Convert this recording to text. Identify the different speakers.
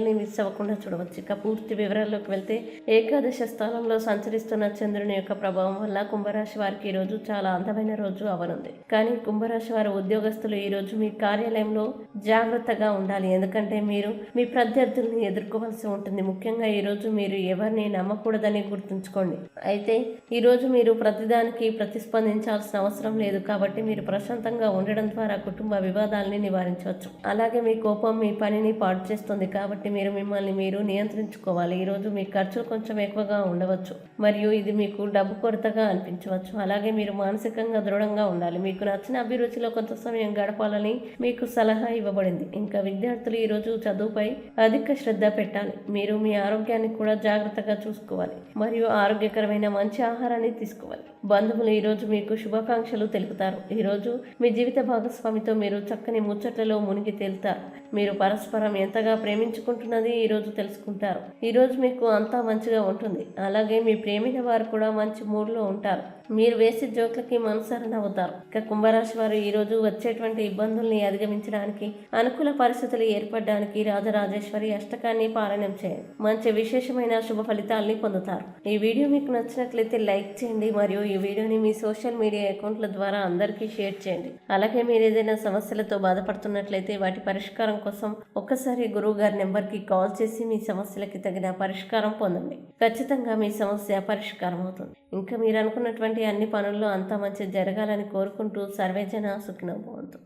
Speaker 1: వీడియోని మిస్ అవ్వకుండా చూడవచ్చు. ఇక పూర్తి వివరాల్లోకి వెళ్తే ఏకాదశ స్థానంలో సంచరిస్తున్న చంద్రుని యొక్క ప్రభావం వల్ల కుంభరాశి వారికి ఈ రోజు చాలా అందమైన రోజు అవనుంది. కానీ కుంభరాశి వారి ఉద్యోగస్తులు ఈ రోజు మీ కార్యాలయంలో జాగ్రత్తగా ఉండాలి. ఎందుకంటే మీరు మీ ప్రత్యర్థుల్ని ఎదుర్కోవాల్సి ఉంటుంది. ముఖ్యంగా ఈ రోజు మీరు ఎవరిని నమ్మకూడదని గుర్తుంచుకోండి. అయితే ఈ రోజు మీరు ప్రతిదానికి ప్రతిస్పందించాల్సిన అవసరం లేదు కాబట్టి మీరు ప్రశాంతంగా ఉండడం ద్వారా కుటుంబ వివాదాలని నివారించవచ్చు. అలాగే మీ కోపం మీ పనిని పాడు చేస్తుంది కాబట్టి మీరు మిమ్మల్ని మీరు నియంత్రించుకోవాలి. ఈ రోజు మీ ఖర్చులు కొంచెం ఎక్కువగా ఉండవచ్చు. మరియు ఇది మీకు డబ్బు కొరతగా అనిపించవచ్చు. అలాగే మీరు మానసికంగా దృఢంగా ఉండాలి. మీకు నచ్చిన అభిరుచిలో కొంత సమయం గడపాలని మీకు సలహా ఇవ్వబడింది. ఇంకా విద్యార్థులు ఈరోజు చదువుపై అధిక శ్రద్ధ పెట్టాలి. మీరు మీ ఆరోగ్యాన్ని కూడా జాగ్రత్తగా చూసుకోవాలి. మరియు ఆరోగ్యకరమైన మంచి ఆహారాన్ని తీసుకోవాలి. బంధువులు ఈరోజు మీకు శుభాకాంక్షలు తెలుపుతారు. ఈరోజు మీ జీవిత భాగస్వామితో మీరు చక్కని ముచ్చట్లలో మునిగి తేలుతారు. మీరు పరస్పరం ఎంతగా ప్రేమించుకుంటారు ఈ రోజు తెలుసుకుంటారు. ఈరోజు మీకు అంతా మంచిగా ఉంటుంది. అలాగే మీ ప్రేమిన వారు కూడా మంచి మూడ్లో ఉంటారు. మీరు వేసే జోక్లకి మనసారా నవ్వుతారు. ఇక కుంభరాశి వారు ఈరోజు వచ్చేటువంటి ఇబ్బందుల్ని అధిగమించడానికి అనుకూల పరిస్థితులు ఏర్పడడానికి రాజరాజేశ్వరి అష్టకాన్ని పారాయణం చేయండి. మంచి విశేషమైన శుభ ఫలితాల్ని పొందుతారు. ఈ వీడియో మీకు నచ్చినట్లయితే లైక్ చేయండి. మరియు ఈ వీడియోని మీ సోషల్ మీడియా అకౌంట్ల ద్వారా అందరికీ షేర్ చేయండి. అలాగే మీరు ఏదైనా సమస్యలతో బాధపడుతున్నట్లయితే వాటి పరిష్కారం కోసం ఒక్కసారి గురువు గారి నెంబర్కి కాల్ చేసి మీ సమస్యలకి తగిన పరిష్కారం పొందండి. ఖచ్చితంగా మీ సమస్య పరిష్కారం అవుతుంది. ఇంకా మీరు అనుకున్నటువంటి అన్ని పనుల్లో అంతా మంచి జరగాలని కోరుకుంటూ సర్వేజన సుఖినోభవంతు.